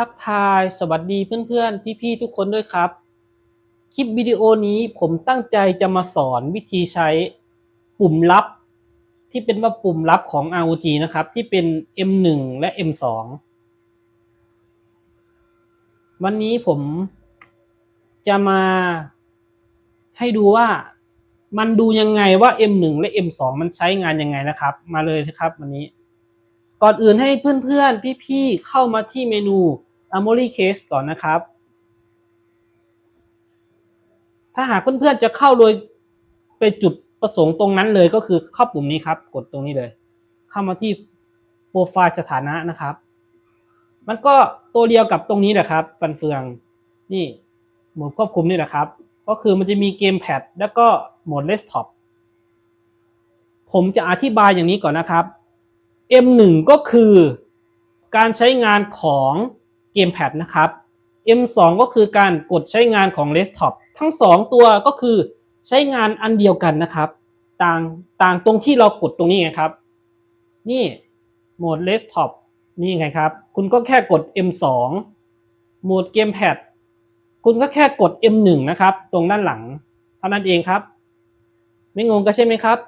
ทักทายสวัสดีเพื่อนๆ พี่ๆ ทุกคนด้วยครับ คลิปวิดีโอนี้ผมตั้งใจจะมาสอนวิธีใช้ปุ่มลับ ที่เป็นว่าปุ่มลับของ ROG นะครับ ที่เป็น M1 และ M2 วันนี้ผมจะมาให้ดูว่ามันดูยังไงว่า M1 และ M2 มันใช้งานยังไงนะครับ มาเลยนะครับวันนี้ ก่อนอื่นให้เพื่อนๆ พี่ๆ เข้ามาที่เมนู Armory Case ก่อนนะครับ ถ้าหากเพื่อนๆจะเข้าโดยไปจุดประสงค์ตรงนั้นเลยก็คือเข้าปุ่มนี้ครับ กดตรงนี้เลย เข้ามาที่โปรไฟล์สถานะนะครับ มันก็ตัวเดียวกับตรงนี้แหละครับ ฟันเฟืองนี่โหมดควบคุมนี่แหละครับ ก็คือมันจะมีเกมแพดแล้วก็โหมดเลสท็อปผมจะอธิบายอย่างนี้ก่อนนะครับ M1 ก็คือการใช้งานของ เกมแพดนะครับ M2 ก็คือการกดใช้งานของ Desktop ทั้ง 2 ตัวก็คือใช้งานอันเดียวกันนะครับ ต่างต่างตรงที่เรากดตรงนี้ไงครับ นี่โหมด Desktop นี่ไงครับ คุณก็แค่กด M2 โหมดเกมแพดคุณก็แค่กด M1 นะครับ ตรงด้านหลังเท่านั้นเองครับ ไม่งงก็ใช่ไหมครับ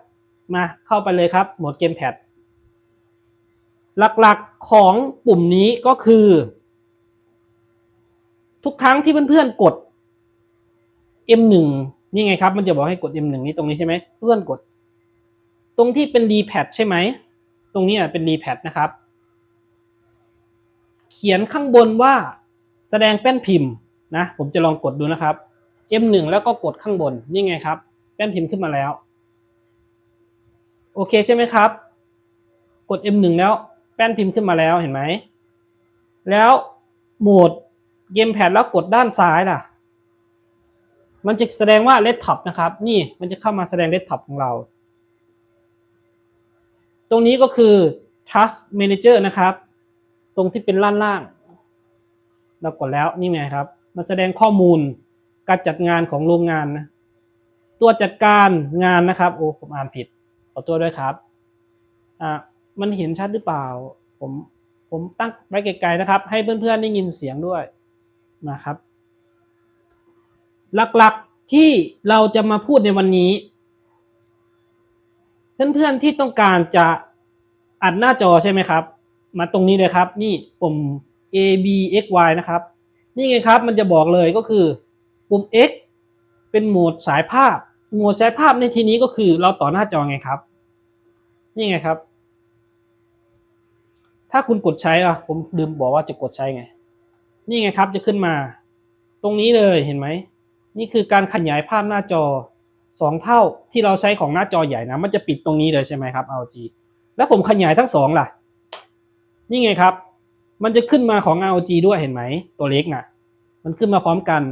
มาเข้าไปเลยครับโหมดเกมแพดหลักๆของปุ่มนี้ก็คือ ทุกครั้งที่เพื่อนๆกด M1 นี่ไงครับ มันจะบอกให้กด M1 นี่ตรงนี้ใช่ไหมเพื่อนกด ตรงที่เป็น D-pad ใช่ไหม ตรงนี้เป็น D-pad นะครับ เขียนข้างบนว่าแสดงแป้นพิมพ์นะ ผมจะลองกดดูนะครับ M1 แล้วก็กดข้างบน นี่ไงครับ แป้นพิมพ์ขึ้นมาแล้ว โอเคใช่ไหมครับ กด M1 แล้วแป้นพิมพ์ขึ้นมาแล้วเห็นไหม แล้วโหมด เกมแพดแล้วกดด้านซ้ายล่ะ มันจะแสดงว่า Red Top นะครับ นี่มันจะเข้ามาแสดง Red Top ของเรา ตรงนี้ก็คือ Trust Manager นะครับ ตรงที่เป็นล่างล่างเรากดแล้วนี่ไงครับ มันแสดงข้อมูลการจัดงานของโรงงานนะตัวจัดการงานนะครับ โอ้ผมอ่านผิดขอตัวด้วยครับอ่ามันเห็นชัดหรือเปล่า ผมผมตั้งไว้ไกลๆนะครับ ให้เพื่อนๆได้ยินเสียงด้วย นะครับ หลักๆที่เราจะมาพูดในวันนี้ เพื่อนๆที่ต้องการจะอัดหน้าจอใช่ไหมครับ มาตรงนี้เลยครับ นี่ปุ่ม A B X Y นะครับ นี่ไงครับมันจะบอกเลยก็คือ ปุ่ม X เป็นโหมดสายภาพ โหมดสายภาพในที่นี้ก็คือเราต่อหน้าจอไงครับ นี่ไงครับ ถ้าคุณกดใช้อะ ผมลืมบอกว่าจะกดใช้ไง นี่ไงครับจะขึ้นมา ตรงนี้เลยเห็นไหม นี่คือการขยายภาพหน้าจอสองเท่าที่เราใช้ของหน้าจอใหญ่นะ มันจะปิดตรงนี้เลยใช่ไหมครับ ROG แล้วผมขยายทั้งสองล่ะ นี่ไงครับ มันจะขึ้นมาของ ROG ด้วยเห็นไหม ตัวเล็กน่ะ มันขึ้นมาพร้อมกัน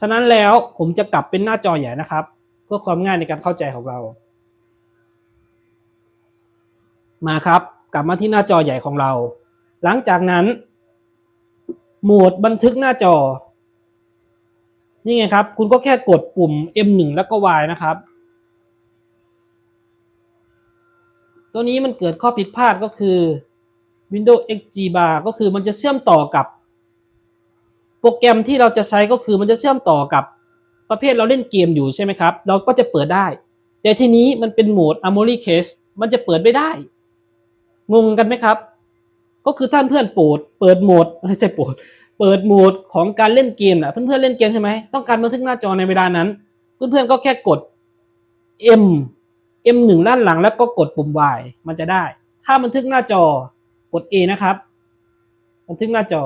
ฉะนั้นแล้วผมจะกลับเป็นหน้าจอใหญ่นะครับ เพื่อความง่ายในการเข้าใจของเรา มาครับ กลับมาที่หน้าจอใหญ่ของเรา หลังจากนั้น โหมดบันทึกหน้าจอ นี่ไงครับ คุณก็แค่กดปุ่ม M1 แล้วก็ Y นะครับ ตัวนี้มันเกิดข้อผิดพลาดก็คือ Windows XG bar ก็คือมันจะเชื่อมต่อกับ โปรแกรมที่เราจะใช้ก็คือมันจะเชื่อมต่อกับประเภทเราเล่นเกมอยู่ใช่ไหมครับ เราก็จะเปิดได้ แต่ทีนี้มันเป็นโหมด Armory Case มันจะเปิดไม่ได้ งงกันไหมครับ ก็คือท่านเพื่อนโปรดเปิดโหมดไม่ใช่โปรดเปิดโหมดของการเล่นเกมนะเพื่อนๆเล่นเกมใช่ไหมต้องการบันทึกหน้าจอในเวลานั้น เพื่อนๆก็แค่กด M M หนึ่งด้านหลังแล้วก็กดปุ่ม Y มันจะได้ ถ้าบันทึกหน้าจอกด A นะครับ บันทึกหน้าจอ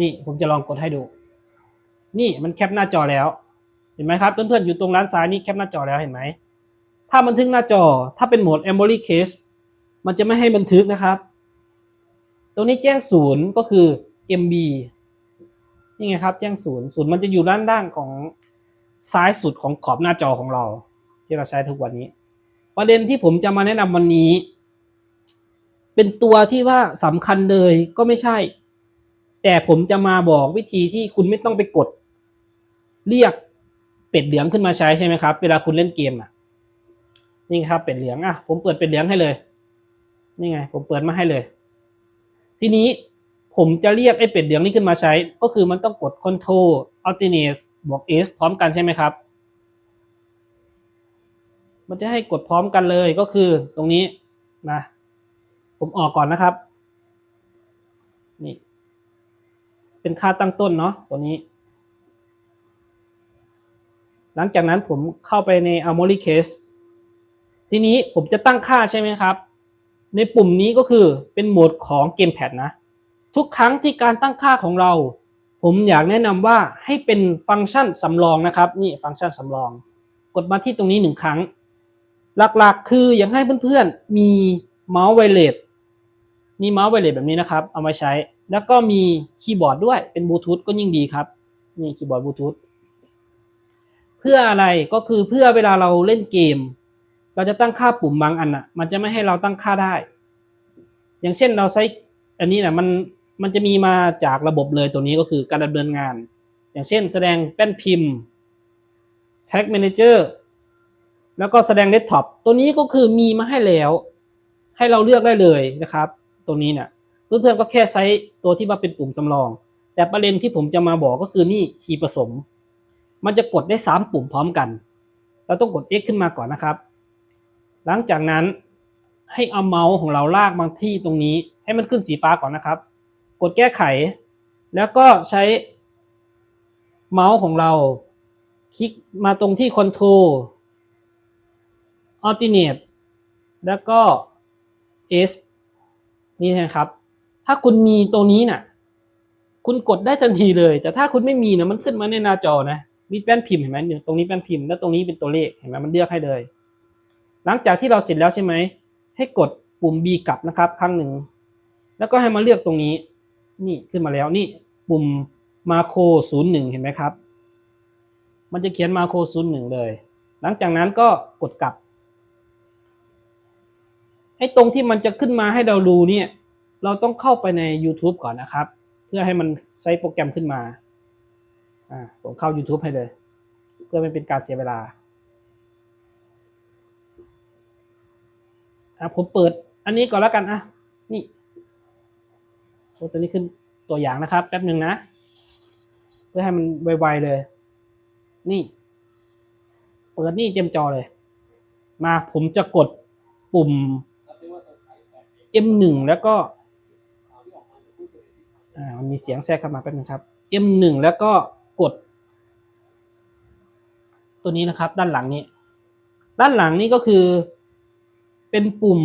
นี่ผมจะลองกดให้ดู นี่มันแคปหน้าจอแล้ว เห็นไหมครับเพื่อนๆอยู่ตรงด้านซ้ายนี่แคปหน้าจอแล้วเห็นไหมถ้าบันทึกหน้าจอถ้าเป็นโหมด Memory Case มันจะไม่ให้บันทึกนะครับ ตรงนี้แจ้งศูนย์ก็คือ MB นี่ไงครับ แจ้งศูนย์ศูนย์มันจะอยู่ด้านล่างของซ้ายสุดของขอบหน้าจอของเรา ที่เราใช้ทุกวันนี้ ประเด็นที่ผมจะมาแนะนำวันนี้ เป็นตัวที่ว่าสำคัญเลยก็ไม่ใช่ แต่ผมจะมาบอกวิธีที่คุณไม่ต้องไปกด เรียกเป็ดเหลืองขึ้นมาใช้ใช่ไหมครับ เวลาคุณเล่นเกมอะนี่ครับเป็ดเหลืองอะผมเปิดเป็ดเหลืองให้เลย นี่ไง ผมเปิดมาให้เลย ทีนี้ผมจะเรียกไอ้เป็ดเหลืองนี้ขึ้นมาใช้ ก็คือมันต้องกด Ctrl Alt บวก S พร้อมกันใช่ไหมครับ มันจะให้กดพร้อมกันเลยก็คือตรงนี้นะ ผมออกก่อนนะครับ นี่ เป็นค่าตั้งต้นเนาะตัวนี้ หลังจากนั้นผมเข้าไปใน a m o r y Case ทีนี้ผมจะตั้งค่าใช่ไหมครับ ในปุ่มนี้ก็คือเป็นโหมดของเกมแพดนะ ทุกครั้งที่การตั้งค่าของเรา ผมอยากแนะนำว่าให้เป็นฟังก์ชันสำรองนะครับนี่ฟังก์ชันสำรอง กดมาที่ตรงนี้หนึ่งครั้ง หลักๆ คืออยากให้เพื่อนๆมีเมาส์ไวเลสมีเมาส์ไวเลสแบบนี้นะครับ เอามาใช้ แล้วก็มีคีย์บอร์ดด้วยเป็นบลูทูธก็ยิ่งดีครับนี่คีย์บอร์ดบลูทูธเพื่ออะไรก็คือเพื่อเวลาเราเล่นเกม เราจะตั้งค่าปุ่มบางอันอะ มันจะไม่ให้เราตั้งค่าได้ อย่างเช่นเราใช้อันนี้นะมันมันจะมีมาจากระบบเลยตัวนี้ก็คือการดำเนินงาน อย่างเช่น แสดงแป้นพิมพ์ Tag Manager แล้วก็แสดงเดสก์ท็อปตัวนี้ก็คือมีมาให้แล้ว ให้เราเลือกได้เลยนะครับ ตัวนี้เนี่ยเพื่อนๆก็แค่ใช้ตัวที่มาเป็นปุ่มสำรอง แต่ประเด็นที่ผมจะมาบอกก็คือนี่คีย์ผสม มันจะกดได้สามปุ่มพร้อมกัน เราต้องกด X ขึ้นมาก่อนนะครับ หลังจากนั้นให้เอาเมาส์ของเราลากมางที่ตรงนี้ ให้มันขึ้นสีฟ้าก่อนนะครับ กดแก้ไข แล้วก็ใช้เมาส์ของเรา คลิกมาตรงที่ Control Alternate แล้วก็ S นี่นะครับ ถ้าคุณมีตัวนี้น่ะ คุณกดได้ทันทีเลย แต่ถ้าคุณไม่มีนะมันขึ้นมาในหน้าจอนะ มีแป้นพิมพ์เห็นไหมตรงนี้แป้นพิมพ์ แล้วตรงนี้เป็นตัวเลข เห็นไหมมันเลือกให้เลย หลังจากที่เราเสร็จแล้วใช่ไหม ให้กดปุ่ม B กลับนะครับ ครั้งหนึ่ง แล้วก็ให้มาเลือกตรงนี้ นี่ขึ้นมาแล้วนี่ปุ่มมาโค01 เห็นไหมครับ มันจะเขียนมาโค01 เลย หลังจากนั้นก็กดกลับ ไอ้ตรงที่มันจะขึ้นมาให้เราดูเนี่ย เราต้องเข้าไปใน YouTube ก่อนนะครับ เพื่อให้มันใช้โปรแกรมขึ้นมา อ่า ผมเข้า YouTube ให้เลย เพื่อไม่เป็นการเสียเวลา อะผมเปิดอันนี้ก่อนแล้วกันอะนี่ตัวนี้ขึ้นตัวอย่างนะครับ แป๊บหนึ่งนะ เพื่อให้มันไวๆเลย นี่ เปิดนี่เต็มจอเลย มาผมจะกดปุ่ม M1 แล้วก็มันมีเสียงแทรกเข้ามาแป๊บนึงครับ M1 แล้วก็กด ตัวนี้นะครับ ด้านหลังนี้ ด้านหลังนี่ก็คือ เป็นปุ่ม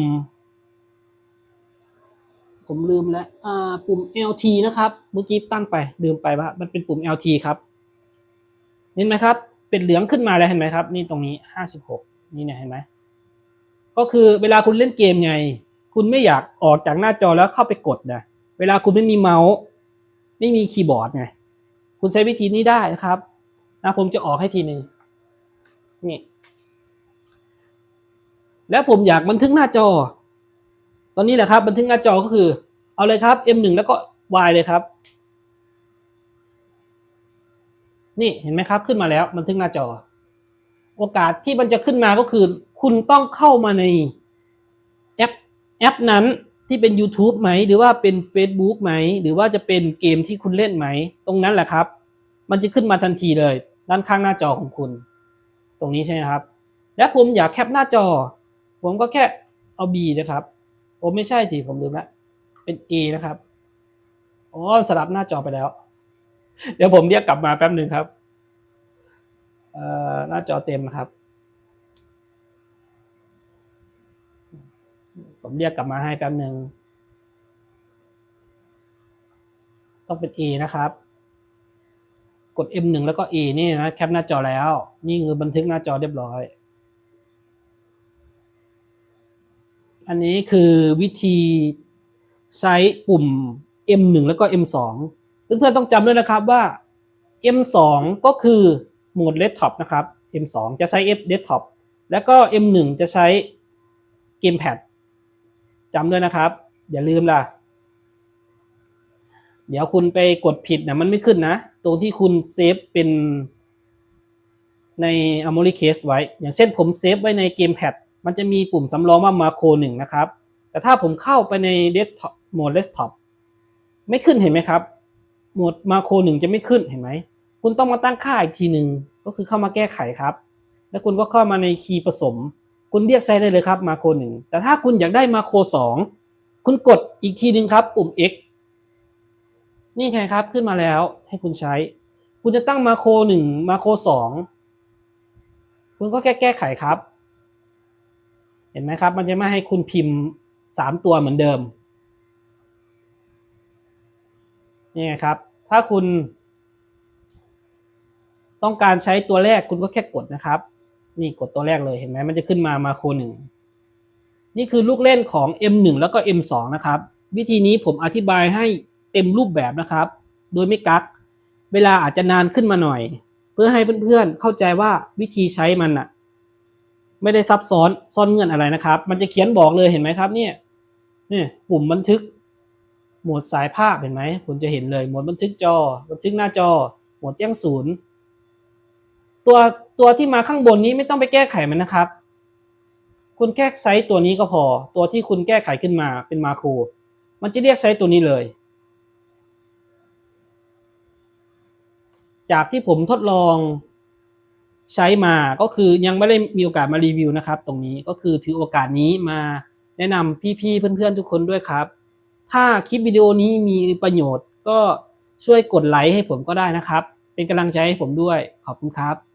ผมลืมแล้วอ่าปุ่ม LT นะครับ เมื่อกี้ตั้งไปลืมไปว่ามันเป็นปุ่ม LT ครับ เห็นไหมครับ เป็นเหลืองขึ้นมาแล้วเห็นไหมครับ นี่ตรงนี้ห้าสิบหกนี่เนี่ยเห็นไหมก็คือเวลาคุณเล่นเกมไง คุณไม่อยากออกจากหน้าจอแล้วเข้าไปกดนะเวลาคุณไม่มีเมาส์ ไม่มีคีย์บอร์ดไงคุณใช้วิธีนี้ได้นะครับนะผมจะออกให้ทีหนึ่งนี่ แล้วผมอยากบันทึกหน้าจอ ตอนนี้แหละครับ บันทึกหน้าจอก็คือ เอาเลยครับ M1 แล้วก็ Y เลยครับ นี่เห็นไหมครับขึ้นมาแล้ว บันทึกหน้าจอ โอกาสที่มันจะขึ้นมาก็คือ คุณต้องเข้ามาในแอปแอปนั้นที่เป็น YouTube ไหม หรือว่าเป็น Facebook ไหม หรือว่าจะเป็นเกมที่คุณเล่นไหม ตรงนั้นแหละครับ มันจะขึ้นมาทันทีเลย ด้านข้างหน้าจอของคุณ ตรงนี้ใช่ไหมครับ และผมอยากแคปหน้าจอ ผมก็แค่เอา B นะครับโอ้ไม่ใช่สิผมลืมละเป็น A นะครับอ๋อสลับหน้าจอไปแล้ว เดี๋ยวผมเรียกกลับมาแป๊บหนึ่งครับเอ่อหน้าจอเต็มนะครับ ผมเรียกกลับมาให้แป๊บหนึ่งต้องเป็น A นะครับ กด M1 แล้วก็ A นี่นะแคปหน้าจอแล้ว นี่คือบันทึกหน้าจอเรียบร้อย อันนี้คือวิธีใช้ปุ่ม M1 แล้วก็ M2 เพื่อนๆต้องจำด้วยนะครับว่า M2 ก็คือโหมด Desktop นะครับ M2 จะใช้ F Desktop แล้วก็ M1 จะใช้ Gamepad จำด้วยนะครับ อย่าลืมล่ะ เดี๋ยวคุณไปกดผิดนะมันไม่ขึ้นนะ ตรงที่คุณเซฟเป็นใน a m o r y Case ไว้ อย่างเช่นผมเซฟไว้ใน Gamepad มันจะมีปุ่มสำรองว่า Macro 1นะครับ แต่ถ้าผมเข้าไปใน Desktop โหมด Desktop ไม่ขึ้นเห็นไหมครับโหมดมาโครหนึ่งจะไม่ขึ้นเห็นไหม คุณต้องมาตั้งค่าอีกทีหนึ่งก็คือเข้ามาแก้ไขครับ แล้วคุณก็เข้ามาในคีย์ผสม คุณเรียกใช้ได้เลยครับมาโครหนึ่งแต่ถ้าคุณอยากได้มาโครสองคุณกดอีกทีหนึ่งครับ ปุ่ม x นี่ไงครับขึ้นมาแล้วให้คุณใช้ คุณจะตั้งมาโครหนึ่งมาโครสองคุณก็แค่แก้ไขครับ เห็นไหมครับ มันจะไม่ให้คุณพิมพ์สามตัวเหมือนเดิม นี่ไงครับ ถ้าคุณต้องการใช้ตัวแรกคุณก็แค่กดนะครับ นี่กดตัวแรกเลยเห็นไหมมันจะขึ้นมามาโคหนึ่งนี่คือลูกเล่นของ M1 แล้วก็ M2 นะครับ วิธีนี้ผมอธิบายให้เต็มรูปแบบนะครับ โดยไม่กัก เวลาอาจจะนานขึ้นมาหน่อย เพื่อให้เพื่อนๆเข้าใจว่าวิธีใช้มันอะ ไม่ได้ซับซ้อนซ่อนเงื่อนอะไรนะครับ มันจะเขียนบอกเลยเห็นไหมครับเนี่ยนี่ปุ่มบันทึก โหมดสายภาพเห็นไหมคุณจะเห็นเลยโหมดบันทึกจอ บันทึกหน้าจอโหมดแจ้งศูนย์ตัวตัวที่มาข้างบนนี้ไม่ต้องไปแก้ไขมันนะครับ คุณแค่ใช้ตัวนี้ก็พอ ตัวที่คุณแก้ไขขึ้นมาเป็นมาโครมันจะเรียกใช้ตัวนี้เลย จากที่ผมทดลอง ใช้มาก็คือยังไม่ได้มีโอกาสมารีวิวนะครับ ตรงนี้ก็คือถือโอกาสนี้มาแนะนำพี่ๆเพื่อนๆทุกคนด้วยครับ ถ้าคลิปวิดีโอนี้มีประโยชน์ก็ช่วยกดไลค์ให้ผมก็ได้นะครับ เป็นกำลังใจให้ผมด้วยขอบคุณครับ